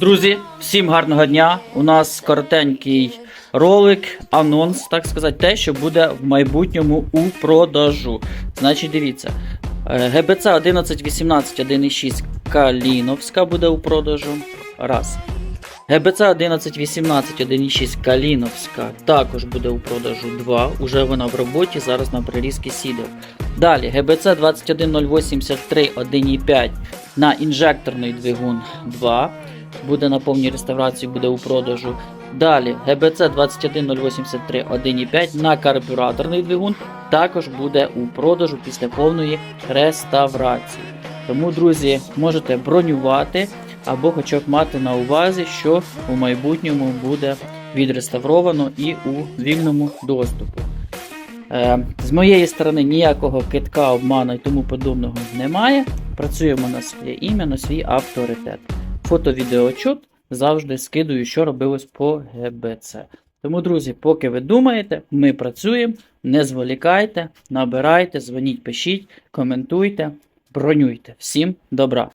Друзі, всім гарного дня. У нас коротенький ролик, анонс, так сказати, те, що буде в майбутньому у продажу. Значить, дивіться. ГБЦ 1118 1.6 Каліновська буде у продажу. Раз. ГБЦ 1118 1.6 Каліновська також буде у продажу 2. Уже вона в роботі, зараз на прирізки сідів. Далі ГБЦ 21083 1.5 на інжекторний двигун 2. Буде на повній реставрації, буде у продажу. Далі ГБЦ 21083 1.5 на карбюраторний двигун також буде у продажу після повної реставрації. Тому, друзі, можете бронювати або хоча б мати на увазі, що у майбутньому буде відреставровано і у вільному доступу. Е, з моєї сторони ніякого китка, обману і тому подобного немає. Працюємо на своє ім'я, на свій авторитет. Фото-відеоотчет завжди скидую, що робилось по ГБЦ. Тому, друзі, поки ви думаєте, ми працюємо. Не зволікайте, набирайте, дзвоніть, пишіть, коментуйте, бронюйте. Всім добра!